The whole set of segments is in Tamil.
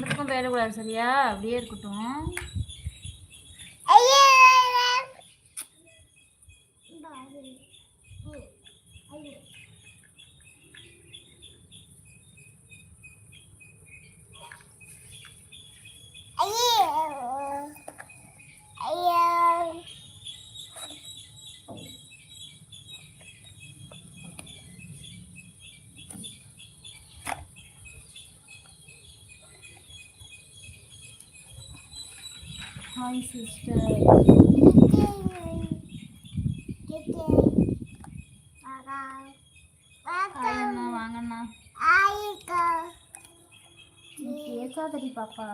அந்த பக்கம் போயிடக்கூடாது சரியா? அப்படியே இருக்கட்டும். ஹாய் சிஸ்டர் ஹாய் அண்ணா வாங்கண்ணா பேசாதடி பாப்பா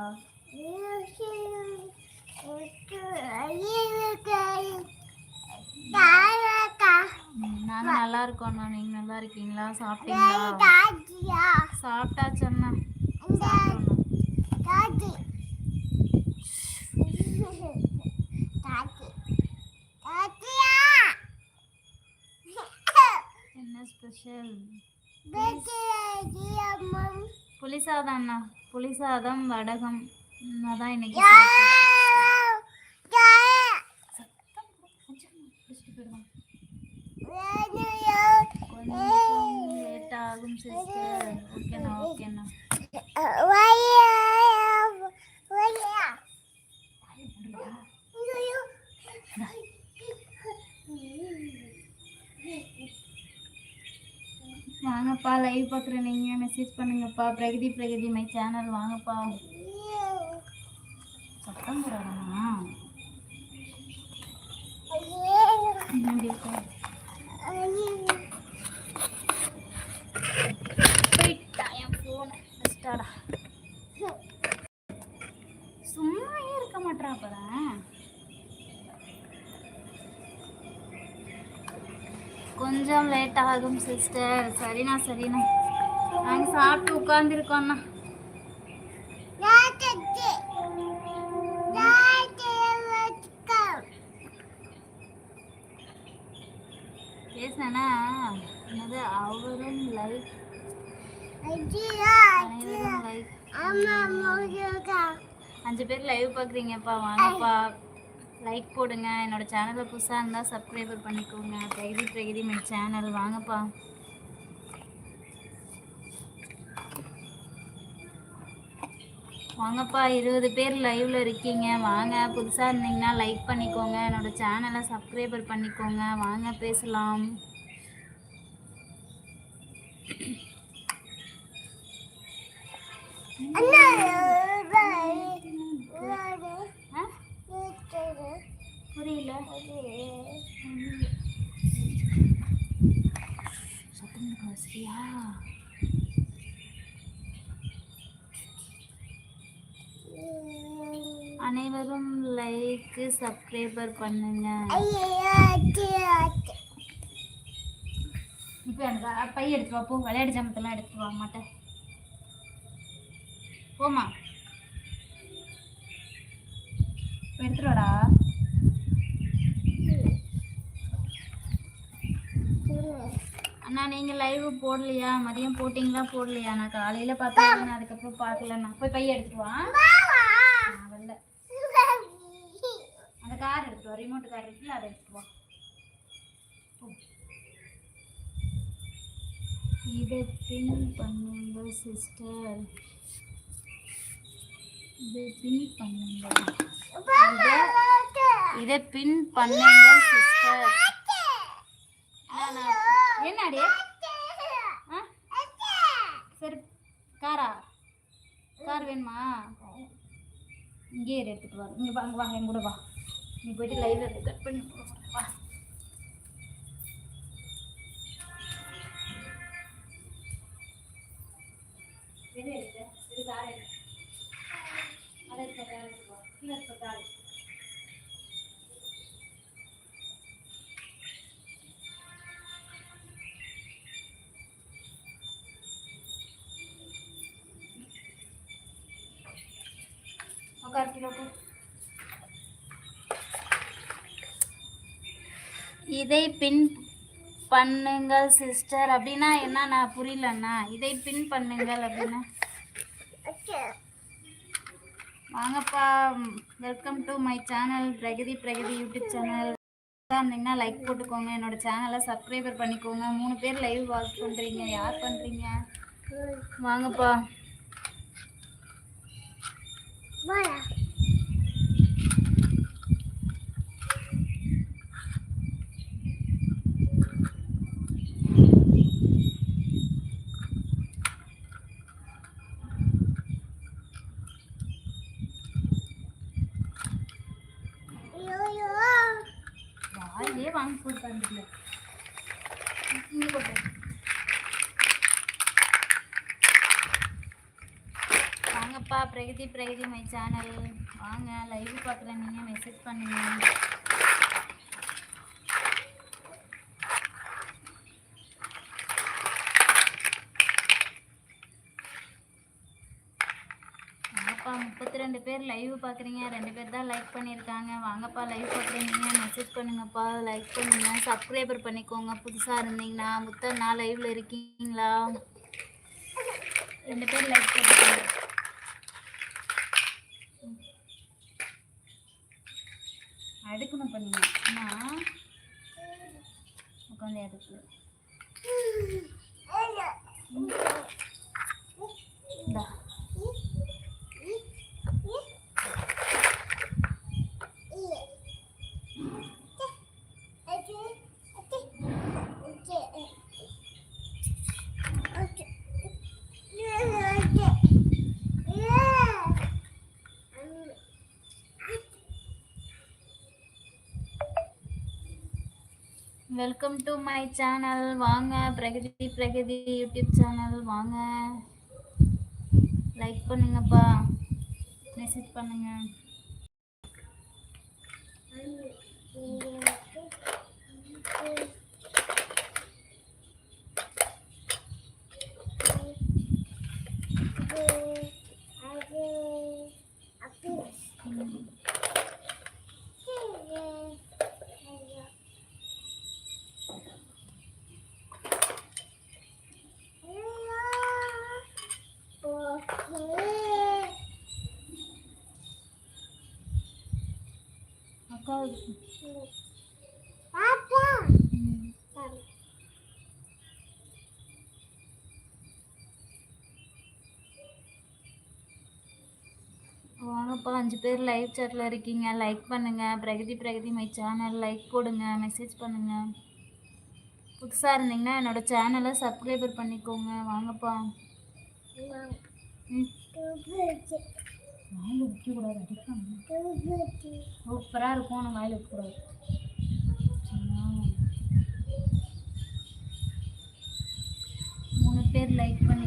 நாங்க நல்லா இருக்கோம்ண்ணா நீங்க நல்லா இருக்கீங்களா? சாப்பிட்டீங்களா? சாப்பிட்டாச்சு அண்ணா சாப்பிட்டோண்ணா என்ன ஸ்பெஷல் புளி சாதம் அண்ணா புளி சாதம் வடகம் அதான் இன்னைக்கு. கொஞ்சம் லேட் ஆகும் சிஸ்டர் ஓகேண்ணா. ஓகேண்ணா வாங்கப்பா நீங்கள் மெசேஜ் பண்ணுங்கப்பா. பிரகதி பிரகதி மை சேனல் வாங்கப்பா. சத்தம் போடாதண்ணா என் ஃபோனு சும்மாவே இருக்க மாட்டா அப்பதான் கொஞ்சம் லேட் ஆகும் சிஸ்டர் சரிண்ணா சரிண்ணா. நாங்கள் சாப்பிட்டு உட்காந்துருக்கோண்ணா பேசினேன்னா என்னது அவரும் லைக் அஞ்சு பேர் லைவ் பார்க்குறீங்கப்பா. வாங்கப்பா. லைக் போடுங்க. என்னோட சேனலை புதுசாக இருந்தால் சப்ஸ்கிரைபர் பண்ணிக்கோங்க. பிரகதி பிரகதி மை சேனல் வாங்கப்பா. வாங்கப்பா. இருபது பேர் லைவ்ல இருக்கீங்க. வாங்க. புதுசாக இருந்தீங்கன்னா லைக் பண்ணிக்கோங்க. என்னோட சேனலை சப்ஸ்கிரைபர் பண்ணிக்கோங்க. வாங்க பேசலாம். ஆ? புரியல. சத்தம் சரியா அனைவரும் லைக் சப்ஸ்கிரைபர் பண்ணுங்க. இப்போ எனக்கு அ- பை எடுத்து வா போ. விளையாட்டு ஜாமத்தெல்லாம் எடுத்து வா மாட்டேன் போமா இப்போ எடுத்துட்டு வாடா அண்ணா நீங்கள் லைவ் போடலையா? மதியம் போட்டிங்களா? போடலையா? நான் காலையில் பார்த்தேன். அதுக்கப்புறம் பார்க்கலண்ணா போய் பைய எடுத்துட்டு வா. வரல. அந்த கார் எடுத்துட்டு வா. ரிமோட் கார் இருக்குல்ல அதை எடுத்துட்டு வா. இதை பின் பண்ணுங்க சிஸ்டர் இதை பின் பண்ணுங்க இதை பின் பண்ணுங்க சிஸ்டர் என்னடி சரி காரா. கார் வேணுமா? இங்கே இரு, எடுத்துட்டு வா. இங்கே வாங்க இங்கே வா என் கூட வா. நீ போயிட்டு லைவ்ல இருந்து கட் பண்ணி வா. என்ன எடுத்து இது கார் எடுத்து அதை எடுத்த, கார் எடுத்து வா. கீழே இருக்க கார் எடுத்து. இதை பின் பண்ணுங்கள் சிஸ்டர். அப்படின்னா என்ன? நான் புரியலண்ணா. இதை பின் பண்ணுங்கள் அப்படின்னா? வாங்கப்பா. Welcome to my channel Pragathi Pragathi YouTube channel. இருந்தீங்கன்னா லைக் போட்டுக்கோங்க. என்னோட சேனலை சப்ஸ்கிரைபர் பண்ணிக்கோங்க. மூணு பேர் லைவ் வாட்ச் பண்ணுறீங்க யார் பண்ணுறீங்க வாங்கப்பா. வாயிலே வாங்கி கொடுத்தாங்க இங்கே போட்டு வாங்கப்பா பிரகதி பிரகதி மை சேனல் வாங்க லைவ் பார்க்குறேன் நீங்கள் மெசேஜ் பண்ணுங்க. வாங்கப்பா முப்பத்தி ரெண்டு பேர் லைவ் பார்க்குறீங்க. ரெண்டு பேர் தான் லைக் பண்ணியிருக்காங்க. வாங்கப்பா லைவ் பார்க்குறீங்க மெசேஜ் பண்ணுங்கப்பா. லைக் பண்ணுங்க. சப்ஸ்கிரைபர் பண்ணிக்கோங்க. புதுசாக இருந்தீங்கன்னா முத்தர் நான் லைவில் இருக்கீங்களா? ரெண்டு பேர் லைக் பண்ணுங்க அடுக்கணும் பண்ணீங்க அம்மா. உட்காந்து அடுக்கு வெல்கம் டு மை சேனல் வாங்க பிரகதி பிரகதி யூடியூப் சேனல் வாங்க. லைக் பண்ணுங்கப்பா. மெசேஜ் பண்ணுங்க. வாங்கப்பா அஞ்சு பேர் லைவ் சாட்டில் இருக்கீங்க. லைக் பண்ணுங்க. Pragathi Pragathi my channel like போடுங்க. மெசேஜ் பண்ணுங்க. புதுசாக இருந்தீங்கன்னா என்னோட சேனலை சப்ஸ்கிரைபர் பண்ணிக்கோங்க. வாங்கப்பா. ம். வாயில் வைக்கக்கூடாது அடிக்காங்க சூப்பராக இருக்கும் ஆனால் வாயில் வைக்கக்கூடாது மூணு பேர் லைக் பண்ணி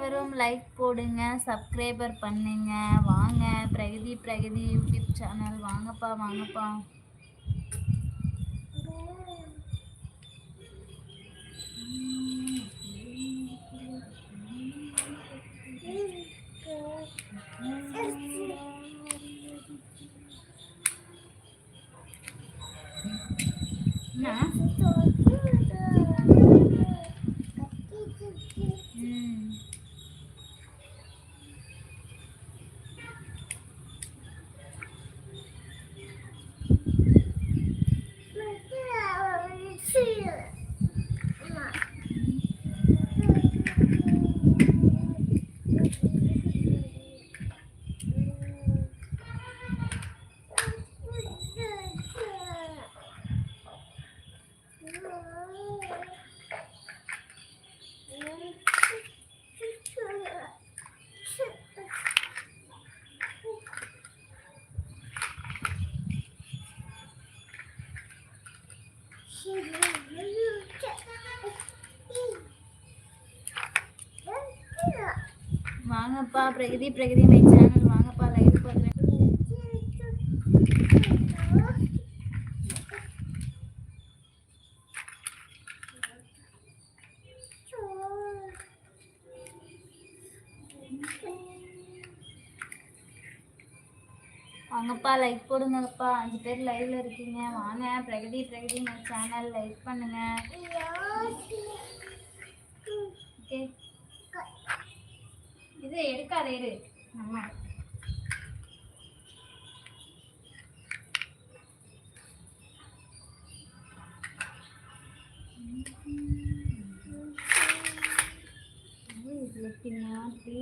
அனைவரும் லைக் போடுங்க சப்ஸ்கிரைபர் பண்ணுங்க. வாங்க பிரகதி பிரகதி யூடியூப் சேனல். வாங்கப்பா வாங்கப்பா. வாங்கப்பா பிரகதி பிரகதி மை சேனல் வாங்கப்பா லைவ் பார்க்குறேன் வாங்கப்பா லைக் போடுங்கப்பா. அஞ்சு பேர் லைவ்ல இருக்கீங்க. வாங்க பிரகதி பிரகதி சேனல் லைக் பண்ணுங்க. ஓகே இது எடுக்காத இரு ஆமா. இதுல பின்னாடி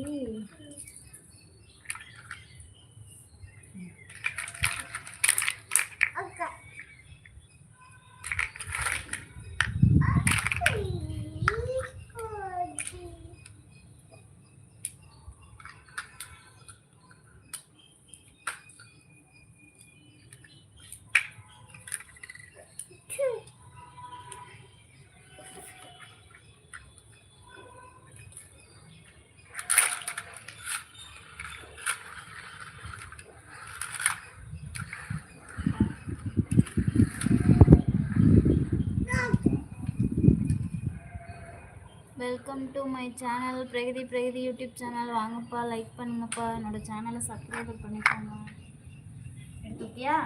welcome to my channel Pragathi Pragathi YouTube channel வாங்கப்பா லைக் பண்ணுங்கப்பா. என்னோட சேனலை சப்ஸ்கிரைபர் பண்ணிக்கோங்க. எடுத்துக்கியா